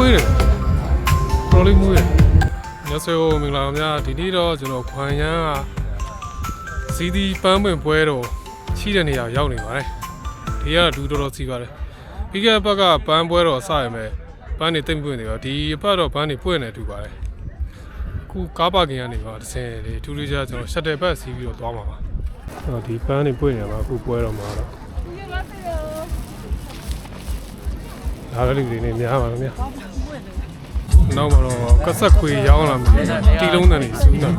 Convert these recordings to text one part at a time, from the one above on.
ွေးတယ်တော်လေးမွေးတယ်ညစေမင်္ဂလာပါများဒီနေ့တော့ကျွန်တော်ခွန်ရမ်းကစီဒီပန်းပင်ပွဲတော့ရှိတဲ့နေရာရောက်နေပါတယ်ဒီကတော့ဒူတော်တော်စီပါတယ်ပြီးခဲ့တဲ့ဘက်ကပန်းပွဲတော့စရမယ်ပန်းနေတိတ်မပွင့်နေတော့ဒီဘက်တော့ပန်းနေပွင့်နေတူပါတယ်အခုကားပါကင်ကနေပါတစ်ဆယ်လေးထူးထူးခြားကျွန်တော်ရှက်တယ်ဘက်စီးပြီးတော့သွားမှာပါအော်ဒီပန်းနေပွင့်နေမှာအခုပွဲတော့မှာတော့ဒါလည်းလူတွေနေများပါလို့များ နောက်မှာတော့ကဆက်ခွေရောင်းလာပြီတီလုံးတန်နေစူးတာ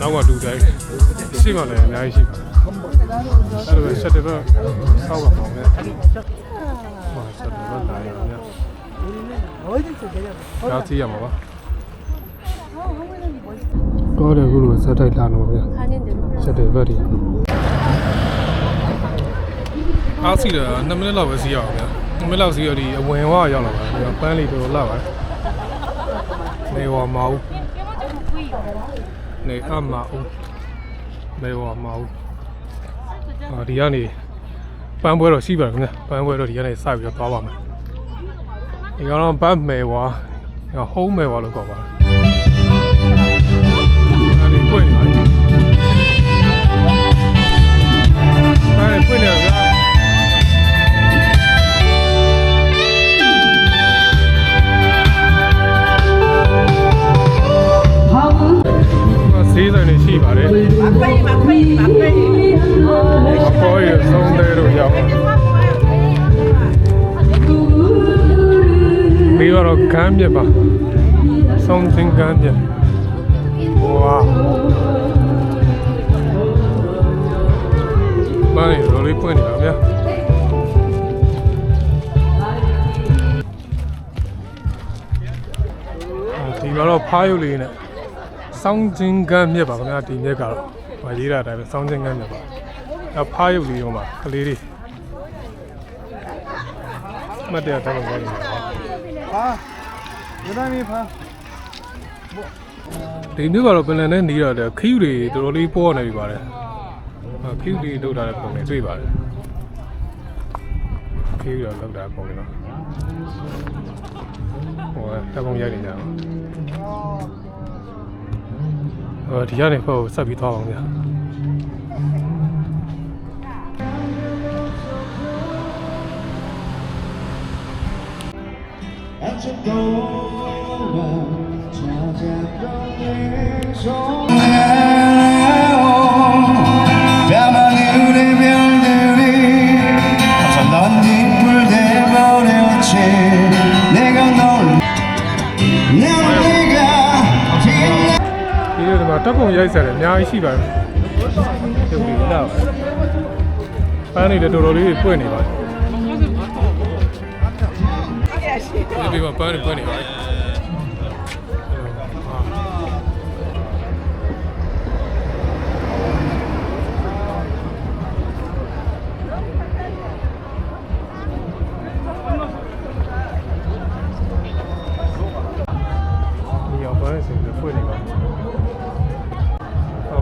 နောက်ကတူတိုင်းရှိမှလည်းအများကြီးရှိပါတယ်အဲ့လိုဆက်တယ်တော့စောက်ပါပေါ့ဗျာဟောဆက်တယ်တော့လာရဗျာနောက်ကြည့်ရမှာပါကောတယ်ခုလိုဆက်တိုက်လာတော့ဗျာဆက်တယ်ဘက်ဒီအားစီတော့2မိနစ်လောက်ပဲစီးရအောင်ဗျာ2မိနစ်လောက်စီးရဒီအဝင်ဝရောက်လာပါဗျာပန်းလေးတော်တော်လာပါတယ် နေဝမအောင်နေအမအောင်နေဝမအောင်အာဒီကနေပန်းပွဲတော့ရှိပါခင်ဗျာပန်းပွဲတော့ဒီကနေစပြီးတော့သွားပါမယ်ဒီကတော့ဘတ်မယ်ဝါဟုံးမယ်ဝါလို့ခေါ်ပါတယ်အဲဒီပွင့်နေပါလေအဲဒီပွင့်နေတော့ ဗျာဈေးဆိုင်တွေရှိပါတယ်။မပိတ်မပိတ်မပိတ်အပေါ်ရဆုံးတဲ့တို့ရောက်။ပြီးတော့ကမ်းပြပါ။ဆုံးစင်ကမ်းပြ။ဝါ။မင်းရိုလေးပွင့်နေတာဗျာ။အဲဒီကတော့ဖားရုပ်လေးနဲ့ ဆောင်းချင်းကမ်းမြက်ပါခင်ဗျာဒီမြက်ကတော့မရေးတာတိုင်းပဲဆောင်းချင်းကမ်းမြက်ပါအဲဖားရုပ်လေးတော့မှာကလေးလေးမတရားတောက်လို့ရတယ်ဟာဒီတိုင်းမီဖားဒီမြက်ကတော့ပင်လယ်နဲ့နေရတယ်ခီးတွေတော်တော်လေးပေါ်နေပြီပါတယ်ခီးတွေထုတ်ထားတဲ့ပုံတွေတွေ့ပါတယ်ခီးတွေလောက်တာပုံတွေနော်ဟိုတပုံရိုက်နေကြပါ အော်ဒီကနေဘက်ကိုဆက်ပြီးသွားအောင်ဗျာအချစ်တော်ဝင်လာချာချာတော့နေဆုံး ပ်ပုံရိုက်ဆက်တယ်အများကြီးရှိပါတယ်ပြုတ်ပြီးလာပန်းနေတယ်တော်တော်လေးပွင့်နေပါတယ်ဒီမှာပန်းနေပွင့်နေပါတယ်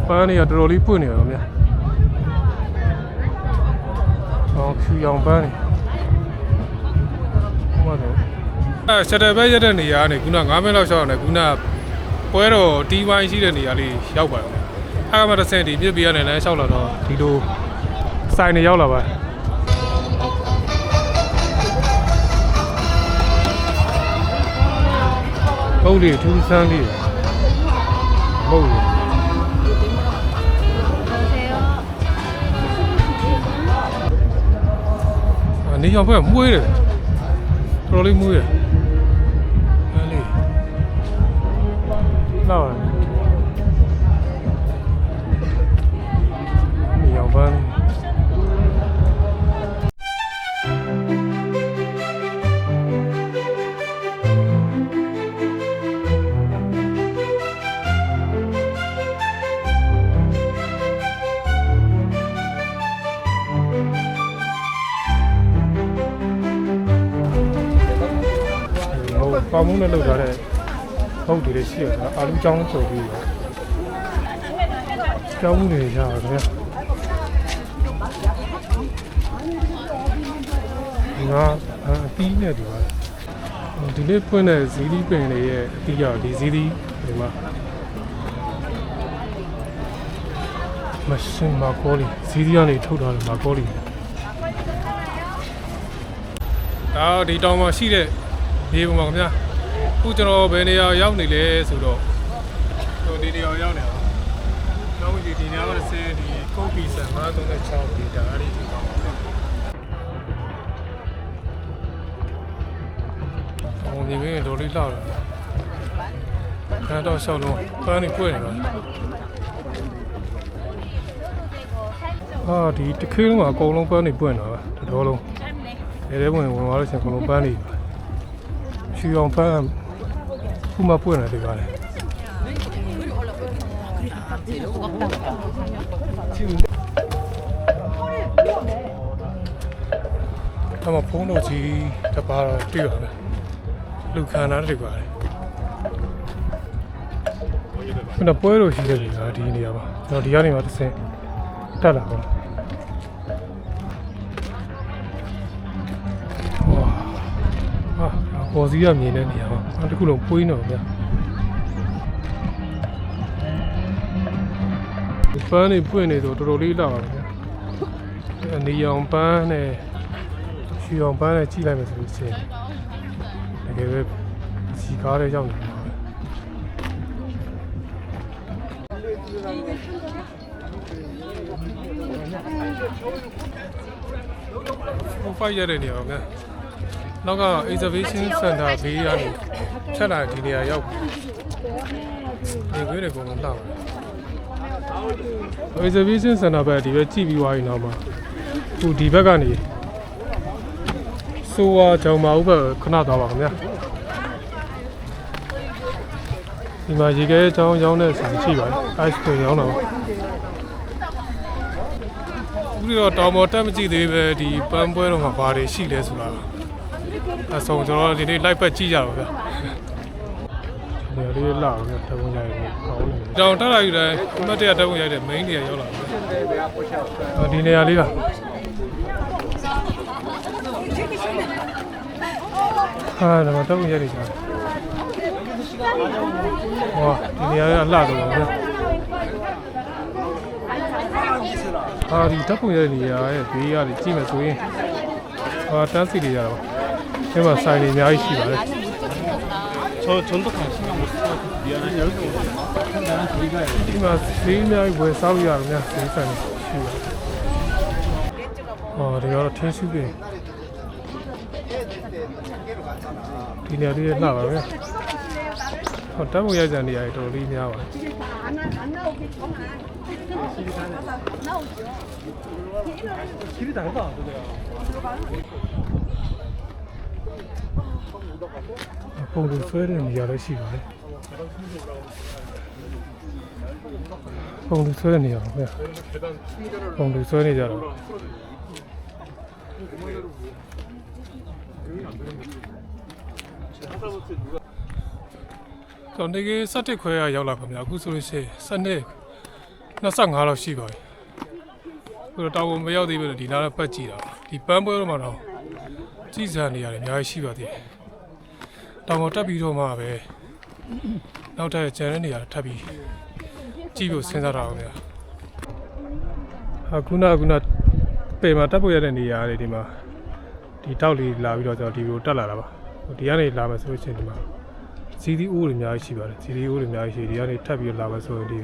အပန်းနေရတော်တော်လေးပွင့်နေရောဗျာအောင်ဖြူအောင်ပန်းနေဟောတယ်အဲစတဲ့ဘက်ရက်တဲ့နေရာကနေခုန9မိနစ်လောက်ရှောက်ရတယ်ခုနပွဲတော်တီးပိုင်းရှိတဲ့နေရာလေးရောက်ပါတယ်အဲ့ကမှတစ်ဆင့်ဒီမြစ်ပြီးရနေလဲရှောက်လာတော့ဒီလိုစိုင်နေရောက်လာပါတယ်ဟုတ်လေထူးဆန်းလေးဟုတ်လေ။ နေရောင်ဘက်မွေးတယ်။တော်တော်လေးမွေးတယ်။ န်းနဲ့လောက်ထားတဲ့ဟုတ်တယ်လေရှိရတာအာလူချောင်းဆိုပြီးတော့ကျောင်းနေကြပါဗျာငါအတီးနဲ့ဒီပါဒီနေ့ဖွင့်တဲ့ဇီဒီပင်လေးရဲ့အတိအကျဒီဇီဒီဒီမှာမရှင်မာကိုလီဇီဒီကနေထုတ်ထားတယ်မာကိုလီဒါဒီတောင်မှာရှိတဲ့ဒီပုံမှာခင်ဗျာအ ခုကျွန်တော်ဘယ်နေရာရောက်နေလဲဆိုတော့ကျွန်တော်ဒီနေရာရောက်နေတာနောက်ဒီဒီနေရာကစဲဒီကုတ်ပီဆန်936ဒီဒါအဲ့ဒီဒီမှာပါဗျာ။ဟိုဒီမင်းတော်လေးလောက်တယ်။ခံတော့ရှောက်လုံးပန်းနေပွင့်နေပါအာဒီတစ်ခေလုံးကအကုန်လုံးပန်းနေပွင့်တာပါတတော်လုံး။အဲထဲဝင်ဝင်သွားလို့ရှင်အကုန်လုံးပန်းနေ။ချီအောင်ပန်း ခုမှပွင့်နေတယ်ကလည်းအမဖုန်းတော့ကြီးတပါတော့တွေ့ပါမယ်လူခန္ဓာတွေပါတယ်ခုနပွဲလို့ရှိတဲ့လူကဒီနေရာမှာကျွန်တော်ဒီကနေမှတစ်ဆင့်တက်လာပါဟောဟာပေါ်စီးရမြင်တဲ့နေရာမှာအဲ့ တစ်ခုလုံးပွေးနေတော့ဗျာပန်းနေပွင့်နေတော့တော်တော်လေးလာပါဗျာအနေရောင်ပန်းနဲ့ရွှေရောင်ပန်းနဲ့ကြည့်လိုက်မယ်ဆိုလို့ရှိရင်တကယ်ပဲစီကားတဲ့ရောက်နေပါပဲဟိုဖိုက်ရတဲ့နေရာက နောက်က exhibition center ဘေးကနေဖြတ်လာဒီနေရာရောက်ပြီဒီကွေးတွေအကုန်လုံးလှပါတယ် exhibition center ဘက်ဒီဘက်ကြည့်ပြီးသွားရင်တော့မှခုဒီဘက်ကနေဆိုဝါကြောင်မအုပ်ဘက်ခဏသွားပါခင်ဗျာဒီမှာရေခဲချောင်းရောင်းတဲ့ဆိုင်ရှိပါတယ် ice cream ရောင်းတာပါအခုတော့တောင်ပေါ်တက်မကြည့်သေးပဲဒီပန်းပွဲတော့မှာဘာတွေရှိလဲဆိုတာ အဆုံးကျွန်တော်ဒီနေ့ live ပတ်ကြည့်ကြပါဗျာနေရာလေးလာအောင်တပုံရိုက်နေကောင်းနေတောင်တက်လာယူတိုင်းအမတ်တရတပုံရိုက်တဲ့ main နေရာရောက်လာပြီဒီနေရာလေးကဟာတော့တပုံရိုက်နေကြတယ်ဟောဒီနေရာကလှတော့ဗျာဟာဒီတပ်ပုံရိုက်နေရာရဲ့ဘေးရည်ကြည့်မယ်ဆိုရင်ဟာတန်းစီတွေရတော့ ဒီမှာဆိုင်တွေအများကြီးရှိပါတယ် 저 전독한 신경 못 써서 미안해. 여기 오면 나랑 둘이 가야 돼. ဒီမှာဈေးအများကြီးဝယ်စားလို့ရတယ်များဈေးဆိုင်တွေရှိပါတယ်။ဟောဒီကတော့ထင်းစုပြင်ဒီနေရာလေးလှပါဗျာ။ဟောတက်ဖို့ရိုက်ကြနေရတယ်တော်တော်လေးများပါတယ် 길이 다르다. 그래요. ။ ပုံလူဆွဲတဲ့နေရာလည်းရှိပါတယ်။ပုံလူဆွဲတဲ့နေရာပါဗျာ။ပုံလူဆွဲနေကြတော့ကျွန်တော်နေက7ခွဲရရောက်လာပါဗျာအခုဆိုလို့ရှိရင်7 25လောက်ရှိပါပြီ။ဘယ်တော့တောင်မရောက်သေးဘူးလေဒီနားတော့ပတ်ကြည့်တာ။ဒီပန်းပွဲတော့မှတော့ ကြည့်စရာနေရတယ်အများကြီးရှိပါသေးတယ်။တောင်ပေါ်တက်ပြီးတော့မှပဲနောက်ထပ်ကျန်တဲ့နေရာထပ်ပြီးကြည့်ဖို့စဉ်းစားတာပါဗျာ။အခုနကခုနပေမှာတက်ဖို့ရတဲ့နေရာလေးဒီမှာဒီတောက်လေးလာပြီးတော့ကျွန်တော်ဒီလိုတက်လာတာပါ။ဒီကနေလာမယ်ဆိုလို့ရှိရင်ဒီမှာစီဒီအိုးတွေအများကြီးရှိပါတယ်စီဒီအိုးတွေအများကြီးရှိဒီကနေထပ်ပြီးလာမယ်ဆိုရင်ဒီ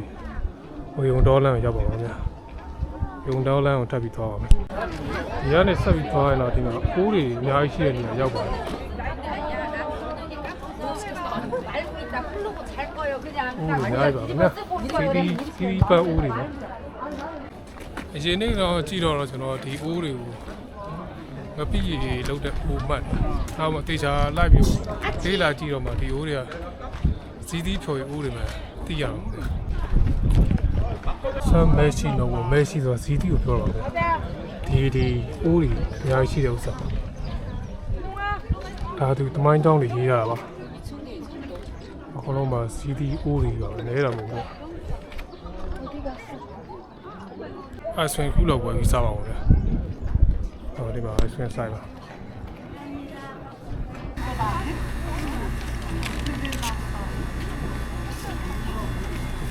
ဟိုယုံဒေါ်လန်ကိုရောက်ပါမယ် ရုံတောင်းလမ်းကိုထပ်ပြီးသွားပါမယ်။ဒီကနေဆက်ပြီးသွားရင်တော့ဒီမှာအိုးတွေအများကြီးရှိတဲ့နေရာရောက်ပါတယ်။အိုးတွေရိုက်ပါမယ်။ဒီဒီဒီပတ်အိုးတွေနော်။အရင်နေ့တော့ကြည့်တော့တော့ကျွန်တော်ဒီအိုးတွေကိုငပိရေလောက်တဲ့အိုးမှတ်။ဒါမှတေချာလိုက်ပြီးလေးလာကြည့်တော့မှဒီအိုးတွေကစီးသီးဖြော်ရအိုးတွေမှာသိရအောင်။ ဆမ်မဲရှိလို့မဲရှိဆိုတာဇီတီကိုပြောတာပဲဒီဒီအိုးတွေအများကြီးရှိတဲ့ဥစ္စာဒါသူတမိုင်းတောင်းတွေရေးရတာပါအကုန်လုံးမှာ CD အိုးတွေပါလဲတာမဟုတ်ဘူးအဆွေခုလောက်ပဲယူစားပါဦးလေဟောဒီမှာအဆွေဆိုင်ပါ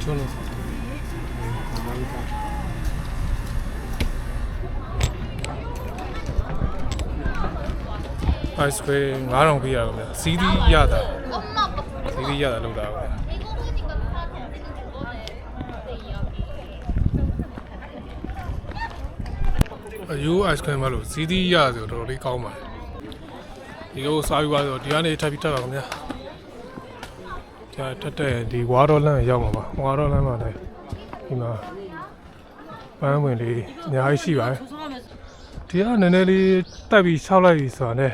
ကျွန်တော် ice cream 9000ပေးရတော့ဗျာစီးသီးရတာစီးသီးရတာလောက်တာဗျာအယူ ice cream မလို့စီးသီးရဆိုတော့တော်တော်လေးကောင်းပါတယ်ဒီလိုစားပြီးပါဆိုဒီကနေ့ထပ်ပြီးထပ်ပါခင်ဗျာကြာထက်တဲ့ဒီဝါတော့လမ်းရောက်မှာပါဝါတော့လမ်းမှာလည်းဒီမှာပန်းဝင်လေးအများကြီးရှိပါတယ်ဒီကနည်းနည်းလေးတက်ပြီးခြောက်လိုက်ပြီဆိုတာနဲ့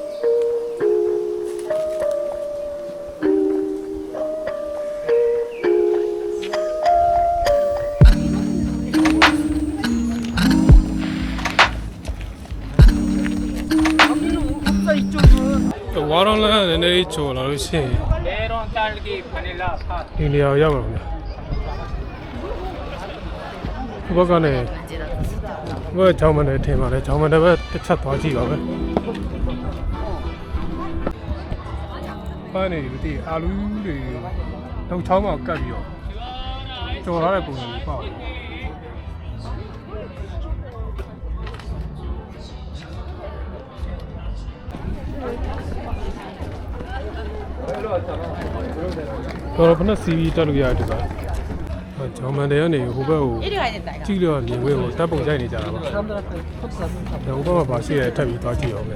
4ကျော်လာလို့ရှိရင်ဒီနေရာရောက်မှာဗျာဘက်ကနေဘက်ချောင်းမနဲ့ထင်ပါတယ်ချောင်းမနဲ့ပဲတစ်ချက်သွားကြည့်ပါပဲပန်းနေပြီတိအာလူးတွေတော့ချောင်းမှာကတ်ပြီးတော့ကျော်လာတဲ့ပုံစံမျိုးပေါ့ တော်တော်ဖက်စီတက်လို့ရတယ်ဒီကဂျော်မန်တွေကနေဟိုဘက်ကိုကြည့်လို့မြင်ဝဲကိုတပ်ပုံရိုက်နေကြတာပါဟိုဘက်မှာပါရှိရထပ်ပြီးသွားကြည့်အောင်ပဲ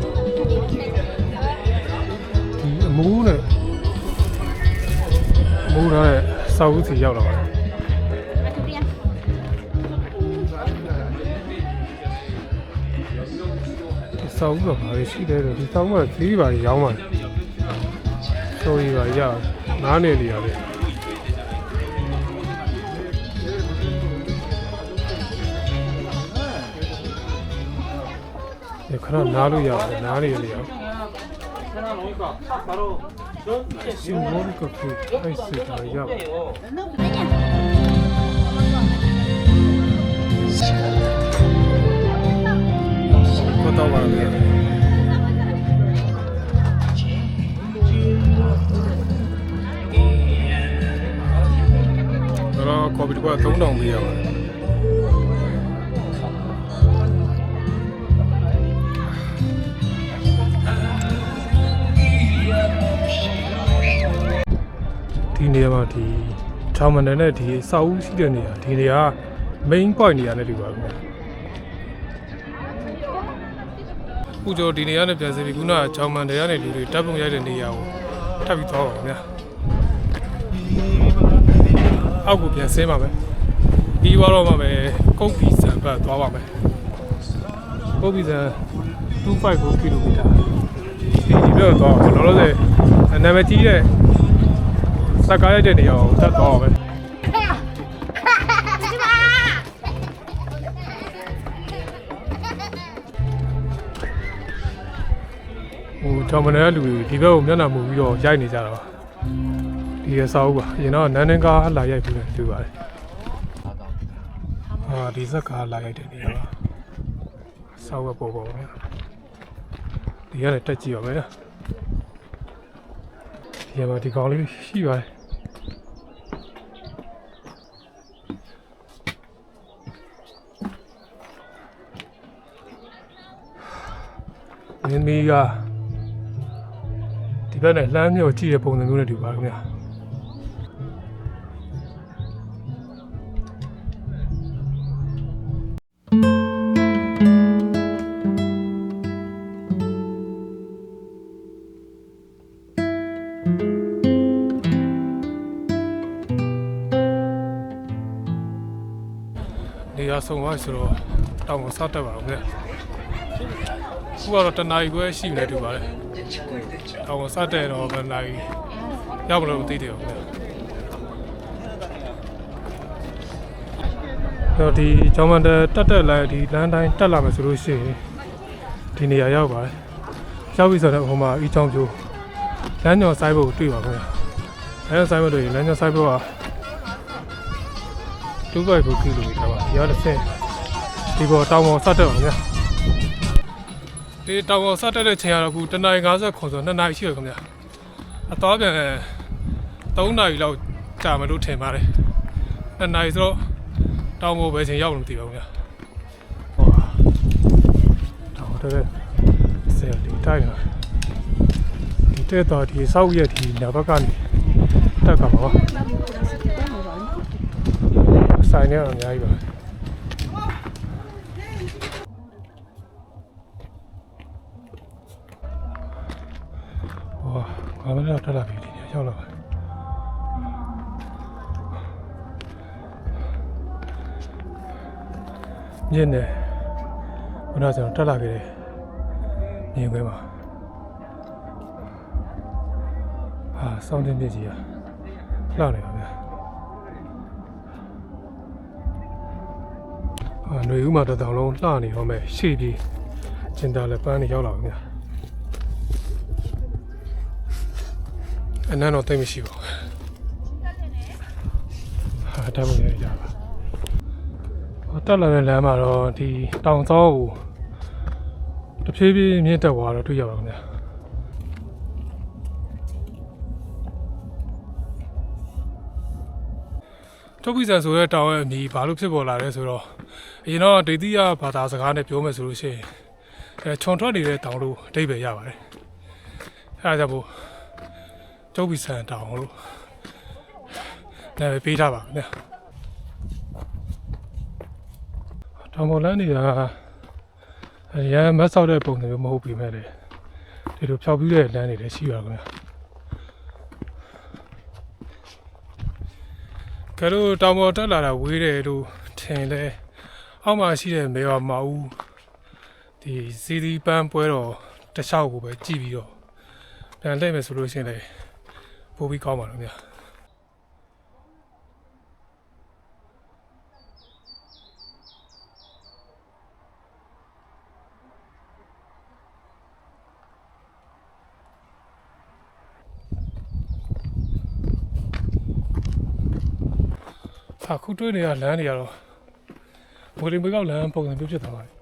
မိုးနဲ့အမိုးထားတဲ့စောက်ဦးစီရောက်လာပါတယ်။ဒီစောက်ဦးကဘာလဲရှိတယ်လို့ဒီစောက်ဦးကသေးပါရောင်းပါတယ်။ဆိုရီပါရနားနေနေရတယ်။ဒီခဏနားလို့ရတယ်နားနေရလေအော 오니까 딱 바로 지금 뭐니까 그 아이스 다 이하고 걷다 말하는 거 Kɔbiri ko a tɔw. နေရာမှာဒီချောင်းမန်နဲ့ဒီအဆောက်အဦရှိတဲ့နေရာဒီနေရာ main point နေရာနဲ့တူပါခင်ဗျာခုကျော်ဒီနေရာနဲ့ပြန်စီပြီးခုနကချောင်းမန်တရားနဲ့လူတွေတပ်ပုံရိုက်တဲ့နေရာကိုထပ်ပြီးသွားပါခင်ဗျာအောက်ကိုပြန်ဆင်းပါမယ်ဒီဘက်တော့မှပဲကုတ်ပီစံဘက်သွားပါမယ်ကုတ်ပီစံ259ကီလိုမီတာဒီဒီဘက်တော့သွားပါလောလောဆယ်နာမည်ကြီးတဲ့ ဇက်ကားရိုက်တဲ့နေရာကိုဇက်သွားအောင်ပဲဟိုချောင်းမနယ်လူတွေဒီဘက်ကိုမျက်နှာမူပြီးတော့ရိုက်နေကြတာပါဒီရဆောက်ပါရင်တော့နန်းနင်းကားလာရိုက်ပြီးတွေ့ပါတယ်အာဒီဇက်ကားလာရိုက်တဲ့နေရာပါဆောက်ရပေါ်ပေါ်ဗျာဒီကလည်းတက်ကြည့်ရမယ်ဗျာဒီကမှာဒီကောင်လေးရှိပါတယ် မင်းမီးကဒီဘက်နဲ့လှမ်းမြော်ကြည့်တဲ့ပုံစံမျိုးနဲ့တူပါခင်ဗျာနေရာဆုံးသွားပြီဆိုတော့တောင်ကိုစတက်ပါတော့ဗျ ခုကတော့တနားရီခွဲရှိနေတူပါတယ်တောင်ကိုစတက်တော့ဘယ်နာရီရောက်မလို့မသိသေးဘူးဗျတော့ဒီကျောင်းမတက်တက်တက်လိုက်ဒီလမ်းတိုင်းတက်လာမယ်ဆိုလို့ရှိရင်ဒီနေရာရောက်ပါတယ်ရောက်ပြီဆိုတော့ဟိုမှာအီချောင်းပြိုးလမ်းညော်ဆိုင်ဘုတ်တွေ့ပါခင်ဗျလမ်းညော်ဆိုင်ဘုတ်တွေ့ရင်လမ်းညော်ဆိုင်ဘုတ်က2.4ကီလိုမီတာပါဒီကတော့ဆင်းဒီပေါ်တောင်ပေါ်စတက်ပါဗျာ ဒီတောင်ပေါ်စတက်တဲ့ချိန်ကတော့အခုတနာရီ50ခွန်ဆို2နာရီရှိရခင်ဗျာအတော်ပြန်3နာရီလောက်ကြာမယ်လို့ထင်ပါတယ်2နာရီဆိုတော့တောင်ပေါ်ပဲချိန်ရောက်လို့မသိပါဘူးဗျာဟောတောင်တဲ့ဆယ်လီတိုင်းပါဒီတဲ့တော့ဒီစောက်ရက်ဒီနာဘက်ကနေတက်ကပါပါဆိုင်နေတော့အများကြီးပါ ဘာမှတော့တက်လာပြီဒီနေ့ရောက်လာပါညနေဘုရားကျွန်တော်တက်လာခဲ့တယ်မြင်ခွဲမှာဟာစောင်းတင်ပြည့်ကြီးอ่ะလှနေပါဗျာ အာຫນွေဦးမှာတစ်တောင်လုံးလှနေတော့မဲ့ရှေ့ပြေးကျင်တာလည်းပန်းနေရောက်လာပြီများ အနမ်းတော့တိတ်မရှိပါဘူးဟာတတ်ဖို့ရကြပါဟောတက်လာတဲ့လမ်းမှာတော့ဒီတောင်စောကိုတဖြည်းဖြည်းမြင့်တက်သွားတော့တွေ့ရပါခင်ဗျာထုတ်ပြီးဆန်ဆိုတဲ့တောင်ရဲ့အမည်ဘာလို့ဖြစ်ပေါ်လာလဲဆိုတော့အရင်တော့ဒေသီယဘာသာစကားနဲ့ပြောမယ်ဆိုလို့ရှိရင်အဲခြုံထွက်နေတဲ့တောင်လို့အဓိပ္ပာယ်ရပါတယ်အဲဒါကြောင့် မို့ထုတ်ပြီးဆန်တောင်လို့နာမည်ပေးထားပါခင်ဗျာတောင်ပေါ်လမ်းတွေကအဲရမ်းမတ်ဆောက်တဲ့ပုံစံမျိုးမဟုတ်ပြီမဲ့လေဒီလိုဖြောက်ပြီးတဲ့လမ်းတွေလည်းရှိပါခင်ဗျာကဲလို့တောင်ပေါ်တက်လာတာဝေးတယ်လို့ထင်လဲအောက်မှာရှိတဲ့မေဝမအူဒီစီဒီပန်းပွဲတော်တစ်လျှောက်ကိုပဲကြည့်ပြီးတော့ပြန်လှည့်မယ်ဆိုလို့ရှိရင်လည်း ပို့ပြီးကောင်းပါတော့ဗျာအခုတွေ့နေရလမ်းတွေကတော့ဝေလင်ဘွေကောက်လမ်းပုံစံမျိုးဖြစ်သွားပါတယ်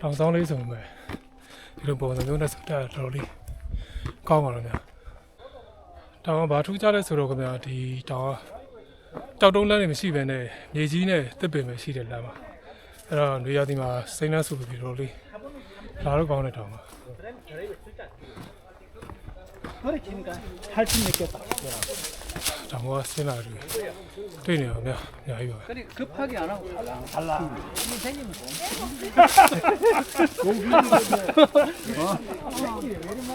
တောင်ဆောင်လေးဆိုမဲ့ ဒီလိုပုံစံမျိုးနဲ့စတာတော်တော်လေးကောင်းပါတော့ဗျာတောင်ဘာထူးခြားလဲဆိုတော့ခင်ဗျာဒီတောင်တောက်တုံးလမ်းတွေမရှိဘဲနဲ့မြေကြီးနဲ့တစ်ပင်ပဲရှိတဲ့လမ်းပါအဲ့တော့နေရာဒီမှာစိမ့်နှဆူပြီးတော့လေးလာတော့ကောင်းတဲ့တောင်ပါဟုတ်ကဲ့ဒီကဟာချင်းနေကြတာ ဆင်းလာတယ်တွေ့နေအောင်ဗျာအများကြီးပါပဲ 그래 급하게 안 하고 달라. 달라.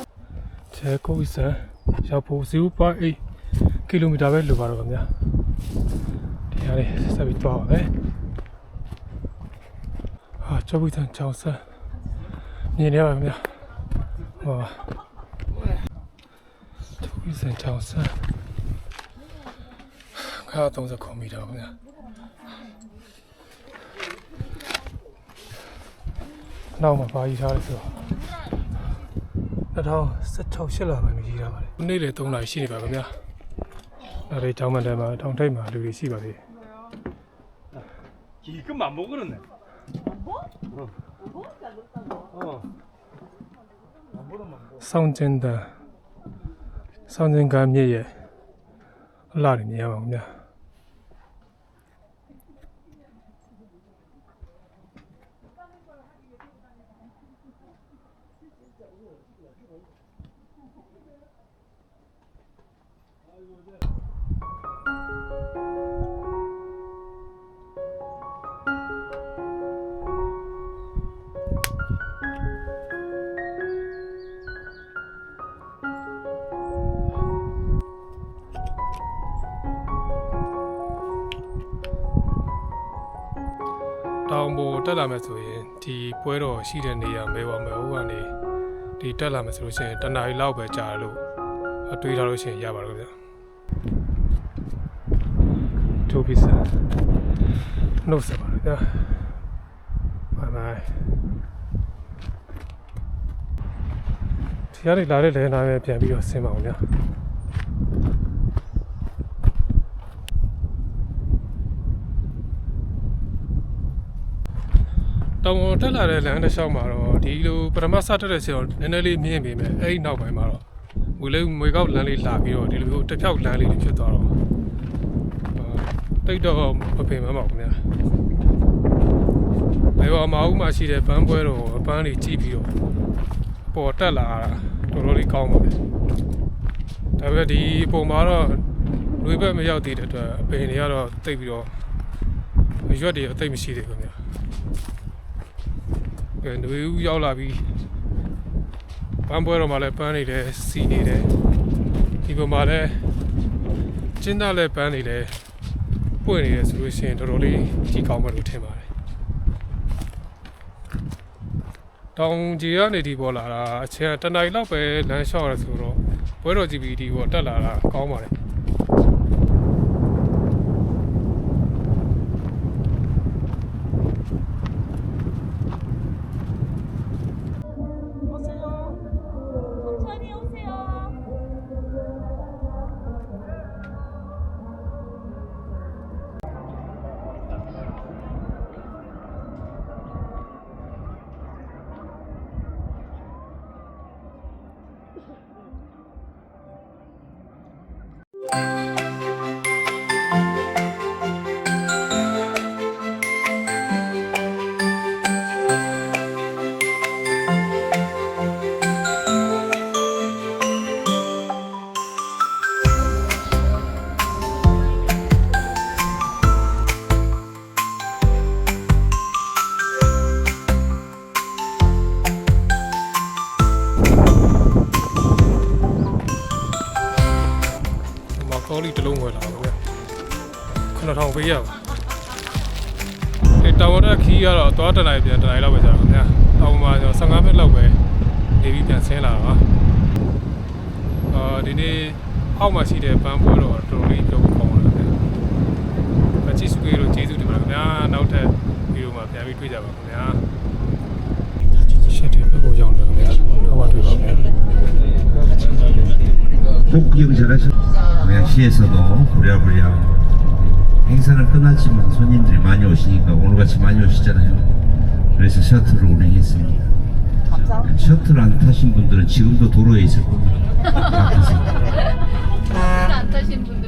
။ကျဲကိုဝိဆန်ရောက်ဖို့0.8ကီလိုမီတာပဲလိုပါတော့ခင်ဗျာ။ဒီဟာလေးဆက်ပြီးသွားပါမယ်။ဟာကျောက်ဝိဆန်ချောင်းဆန်မြင်နေပါခင်ဗျာ။ဟောကျောက်ဝိဆန်ချောင်းဆန် ခါ30ခုမီတာခင်ဗျာ။နောက်မှာပါရီထားလဲဆိုတော့ 2016ရှစ်လပိုင်းမှာရေးထားပါတယ်။နေ့လေ3နာရီရှိနေပါခင်ဗျာ။အဲဒီတောင်မန်တန်းမှာတောင်ထိပ်မှာလူတွေရှိပါသေးတယ် 기금 안 먹으러네. 뭐? 어. ။စောင်းကျင်းတန်းစောင်းကျင်းကမ်းမြစ်ရဲ့အလှတွေမြင်ရပါခင် ပွဲတော်ရှိတဲ့နေရာမဲပါမယ်ဟိုကနေဒီတက်လာမယ်ဆိုလို့ရှိရင်တနားရီလောက်ပဲကြာလို့အတွေးထားလို့ရှိရင်ရပါတော့ဗျာထိုးပစ္စနှုတ်ဆက်ပါတော့ဗျာဘိုင်ဘိုင်ဒီရည်လာတဲ့လဲနာပဲပြန်ပြီးတော့ဆင်းပါအောင်ဗျာ တောင်ပေါ်တက်လာတဲ့လမ်းတစ်လျှောက်မှာတော့ဒီလိုပထမစတက်တဲ့ဆီတော့နည်းနည်းလေးမြင်ပေမဲ့အဲ့ဒီနောက်ပိုင်းမှာတော့ငွေလေးငွေကောက်လမ်းလေးလာပြီးတော့ဒီလိုတစ်ဖြောက်လမ်းလေးတွေဖြစ်သွားတော့အာတိတ်တော့မပင်မပါဘူးခင်ဗျာဘယ်တော့မှအုပ်မှရှိတဲ့ဘန်းပွဲတော့အပန်းတွေကြည့်ပြီးတော့ပေါ်တက်လာတာတော်တော်လေးကောင်းပါပဲဒါပေမဲ့ဒီပုံမှာတော့လွေဘက်မရောက်သေးတဲ့အတွက်အပင်တွေကတော့တိတ်ပြီးတော့ရွက်တွေအသိပ်မရှိသေးဘူးခင်ဗျာ ကဲຫນွေဦးရောက်လာပြီပန်းပွဲတော်မှာလည်းပန်းနေတယ်စီနေတယ်ဒီပေါ်မှာလည်းကျင်းသားလည်းပန်းနေတယ်ပွင့်နေတယ်ဆိုလို့ရှိရင်တော်တော်လေးကြီးကောင်းမှလို့ထင်ပါတယ်တောင်ကြီးကနေဒီပေါ်လာတာအချိန်ကတနိုင်လောက်ပဲလမ်းလျှောက်ရဆိုတော့ပွဲတော် GPT ပေါ်တက်လာတာကောင်းပါတယ် 9000ပေးရပါအဲတာဝါတက်ခီးကတော့သွားတနိုင်ပြန်တနိုင်လောက်ပဲကြာပါခင်ဗျာအောက်မှာကျွန်တော်15မိနစ်လောက်ပဲနေပြီးပြန်ဆင်းလာတာပါအာဒီနေ့အောက်မှာရှိတဲ့ပန်းပွဲတော့တော်တော်လေးပြောဖို့ကောင်းပါတယ်ခင်ဗျာအချစ်စုကြီးတို့ကျေးဇူးတင်ပါတယ်ခင်ဗျာနောက်ထပ်ဗီဒီယိုမှာပြန်ပြီးတွေ့ကြပါခင်ဗျာရှစ်တဲ့ဘက်ကိုရောက်နေတယ်ခင်ဗျာတော့မှတွေ့ပါမယ်ဘုတ်ကြီးကလည်းဆရာရှေ့ဆိုတော့ကိုရီးယားပြည်အောင် 행사는 끝났지만 손님들이 많이 오시니까 오늘같이 많이 오시잖아요. 그래서 셔틀을 운행했습니다. 셔틀 안 타신 분들은 지금도 도로에 있을 겁니다. 안 타신 분들은